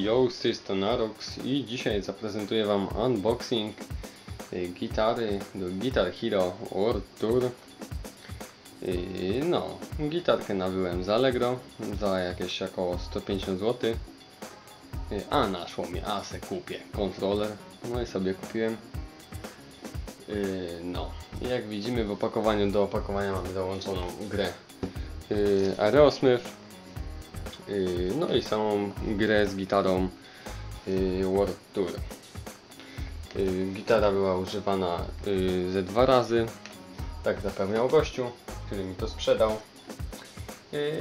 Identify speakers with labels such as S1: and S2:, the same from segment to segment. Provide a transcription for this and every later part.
S1: Yo, z tej strony Arox i dzisiaj zaprezentuję Wam unboxing y, gitary do Guitar Hero World Tour. Y, No, gitarkę nabyłem z Allegro za jakieś około 150 zł. Y, A naszło mi, a se kupię kontroler. No i sobie kupiłem. No, jak widzimy w opakowaniu do opakowania mamy dołączoną grę Aerosmith No i samą grę z gitarą yy, World Tour. Yy, Gitara była używana ze dwa razy. Tak zapewniał gościu, który mi to sprzedał.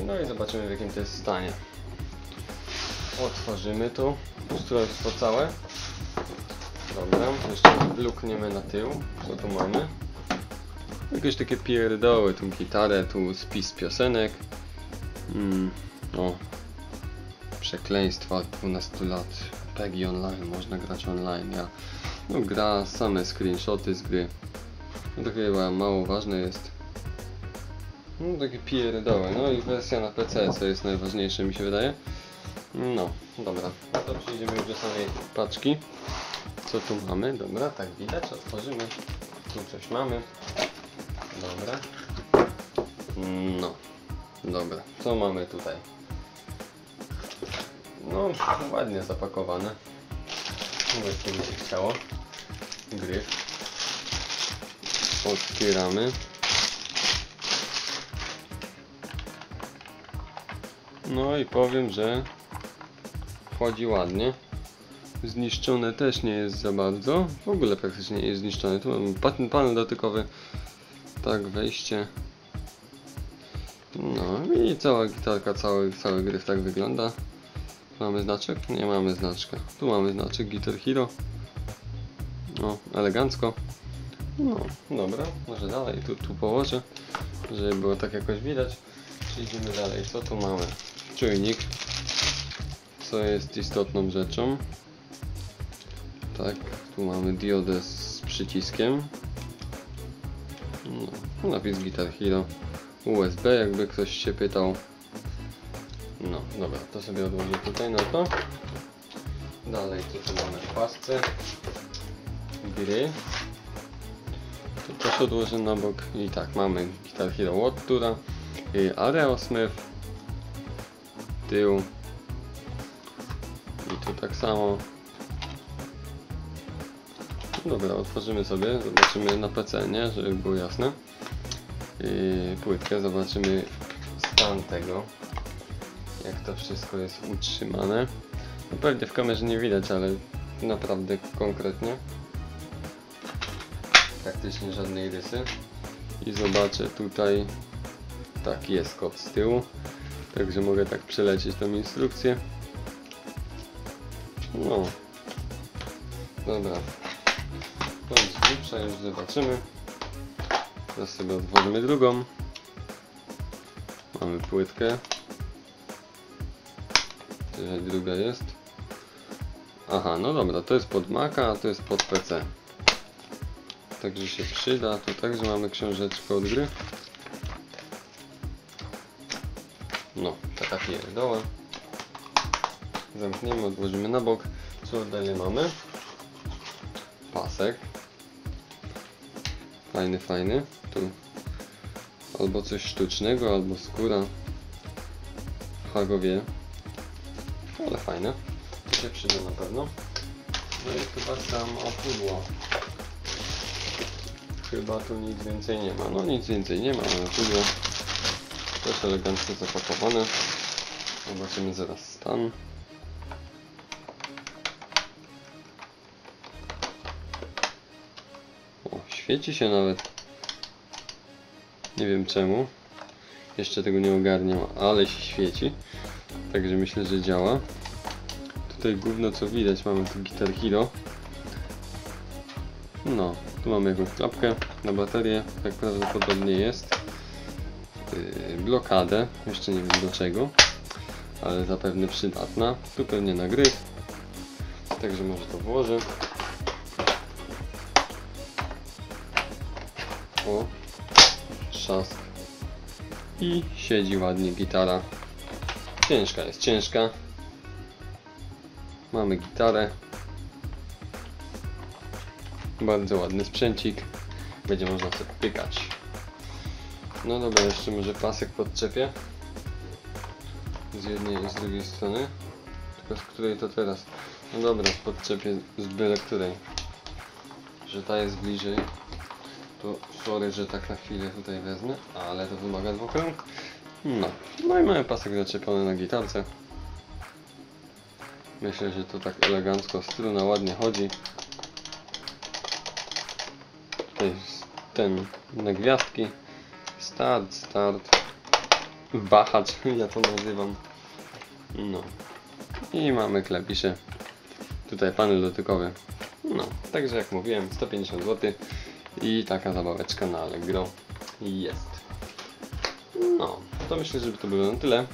S1: No i zobaczymy w jakim to jest stanie. Otworzymy to ustrojstwo całe. Dobra, jeszcze lukniemy na tył. Co tu mamy? Jakieś takie pierdoły, tu gitarę, tu spis piosenek. Mm, o, przekleństwa od 12 lat. PEGI online, można grać online. Ja, no gra, same screenshoty z gry. No to chyba mało ważne jest. No takie pierdoły. No i wersja na PC, co jest najważniejsze mi się wydaje. No, dobra. No to przejdziemy już do samej paczki. Co tu mamy? Dobra, tak widać. Otworzymy. Tu coś mamy. Dobra. No. Dobra, co mamy tutaj? Ładnie zapakowane. Właśnie mi się chciało. Gryf. Otwieramy. No i powiem, że chodzi ładnie. Zniszczone też nie jest za bardzo. W ogóle praktycznie nie jest zniszczone. Tu mamy pan- panel dotykowy. Tak, wejście. No i cała gitarka, cały, cały gryf tak wygląda. Mamy znaczek? Nie mamy znaczka. Tu mamy znaczek Guitar Hero. No, elegancko. No, dobra, może dalej tu, tu położę, żeby było tak jakoś widać. Przejdziemy dalej. Co tu mamy? Czujnik, co jest istotną rzeczą. Tak, tu mamy diodę z przyciskiem. No, napis Guitar Hero. USB, jakby ktoś się pytał. No, dobra, to sobie odłożę tutaj na to. Dalej, tu mamy pasce? Gry. To też odłożę na bok. I tak, mamy Guitar Hero World Toura, y, Aerosmith, tył. I tu tak samo. Dobra, otworzymy sobie, zobaczymy na PC, nie? Żeby było jasne yy, płytkę, zobaczymy stan tego, jak to wszystko jest utrzymane. No pewnie w kamerze nie widać, ale naprawdę konkretnie. Praktycznie żadnej rysy. I zobaczę tutaj, tak jest kod z tyłu, także mogę tak przelecieć tą instrukcję. No, dobra. Jest grubsza, już zobaczymy. Teraz sobie otworzymy drugą. Mamy płytkę. Tutaj druga jest. Aha, no dobra, to jest pod Maca, a to jest pod PC. Także się przyda. Tu także mamy książeczkę od gry. No, taka pierdoła. Zamkniemy, odłożymy na bok. Co dalej mamy? Pasek. Fajny, fajny. Tu albo coś sztucznego, albo skóra. Hago To się przyda na pewno. No i chyba samo pudło. Chyba tu nic więcej nie ma. No nic więcej nie ma, ale pudło też elegancko zapakowane. Zobaczymy zaraz stan. O, świeci się nawet. Nie wiem czemu. Jeszcze tego nie ogarniam, ale się świeci. Także myślę, że działa. Tutaj główno co widać, mamy tu Guitar Hero. No, tu mamy jakąś klapkę na baterię, tak prawdopodobnie jest. Yy, blokadę, jeszcze nie wiem do czego, ale zapewne przydatna. Tu pewnie na gry, także może to włożę. O, trzask. I siedzi ładnie gitara. Ciężka jest, ciężka. Mamy gitarę. Bardzo ładny sprzęcik. Będzie można sobie pykać. No dobra, jeszcze może pasek podczepię. Z jednej i z drugiej strony. Tylko z której to teraz? No dobra, podczepię z byle której. Że ta jest bliżej. To sorry, że tak na chwilę tutaj wezmę, ale to wymaga dwóch rąk. No, no i mamy pasek zaczepiony na gitarce. Myślę, że to tak elegancko, struna ładnie chodzi. Tutaj ten na gwiazdki. Start, start. Wahacz, ja to nazywam. No. I mamy klawisze. Tutaj panel dotykowy. No, także jak mówiłem, 150 zł. I taka zabaweczka na Allegro jest. No, to myślę, że to było na tyle.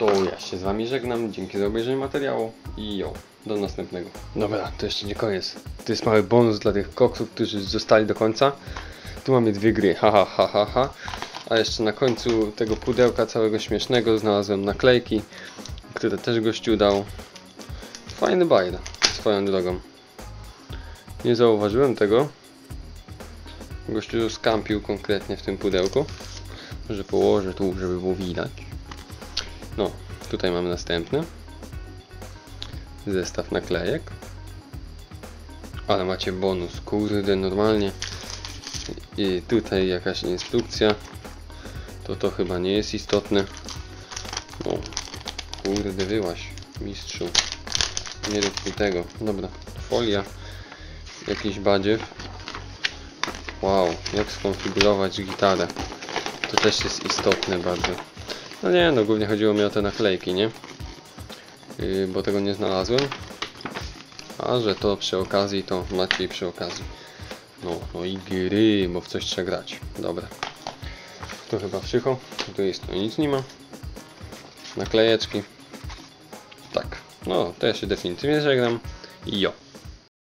S1: To ja się z Wami żegnam. Dzięki za obejrzenie materiału i jo, do następnego. Dobra, to jeszcze nie koniec. To jest mały bonus dla tych koksów, którzy zostali do końca. Tu mamy dwie gry, ha ha ha ha. A jeszcze na końcu tego pudełka całego śmiesznego znalazłem naklejki, które też gościu dał. Fajny bajd, swoją drogą. Nie zauważyłem tego. Gościu skampił konkretnie w tym pudełku. Może położę tu, żeby było widać. No, tutaj mamy następny. Zestaw naklejek. Ale macie bonus, kurde, normalnie. I tutaj jakaś instrukcja. To to chyba nie jest istotne. No, kurde, wyłaś, mistrzu. Nie rób mi tego. Dobra, folia. Jakiś badziew. Wow, jak skonfigurować gitarę. To też jest istotne bardzo. No nie, no głównie chodziło mi o te naklejki, nie? Yy, bo tego nie znalazłem. A że to przy okazji, to macie i przy okazji. No, no i gry, bo w coś trzeba grać. Dobra. To chyba wszycho. Z drugiej strony nic nie ma. Naklejeczki. Tak. No, to ja się definitywnie żegnam. Jo.